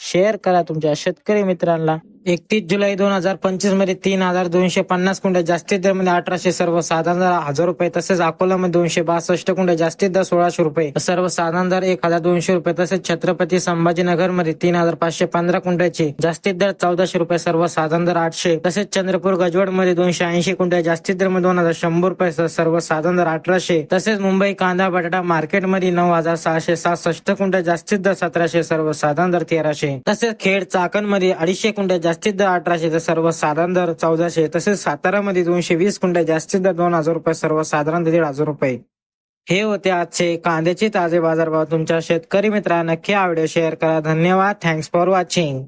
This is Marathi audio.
शेअर करा तुमच्या शेतकरी मित्रांना. एकतीस जुलै दोन हजार पंचवीसमध्ये तीन हजार दोनशे पन्नास कुंड जास्तीत दरमध्ये म्हणजे अठराशे सर्वसाधारण दर हजार रुपये तसेच अकोल्यामध्ये दोनशे बासष्ट कुंड जास्तीत दर सोळाशे रुपये. सर्वसाधारण दर एक हजार दोनशे रुपये तसेच छत्रपती संभाजीनगरमध्ये तीन हजार पाचशे पंधरा कुंड्याचे जास्तीत दर चौदाशे रुपये सर्वसाधारण दर आठशे तसेच चंद्रपूर गजवडमध्ये दोनशे ऐंशी कुंड जास्तीत दरमध्ये म्हणजे दोन हजार शंभर रुपये सर्व सर्वसाधारण दर अठराशे तसेच मुंबई कांदा बटाटा मार्केटमध्ये नऊ हजार सहाशे सहासष्ट कुंड जास्तीत दर सतराशे सर्वसाधारण दर तेराशे तसेच खेड चाकणमध्ये अडीचशे कुंड्या जास्तीत दर अठराशे तर सर्वसाधारण दर चौदाशे तसेच सातारा मध्ये दोनशे वीस कुंड्या जास्तीत दर दोन हजार रुपये सर्वसाधारण साधारण दीड हजार रुपये. हे होते आजचे कांद्याचे ताजे बाजारभाव. तुमच्या शेतकरी मित्रांना नक्की आवडे शेअर करा. धन्यवाद. Thanks for watching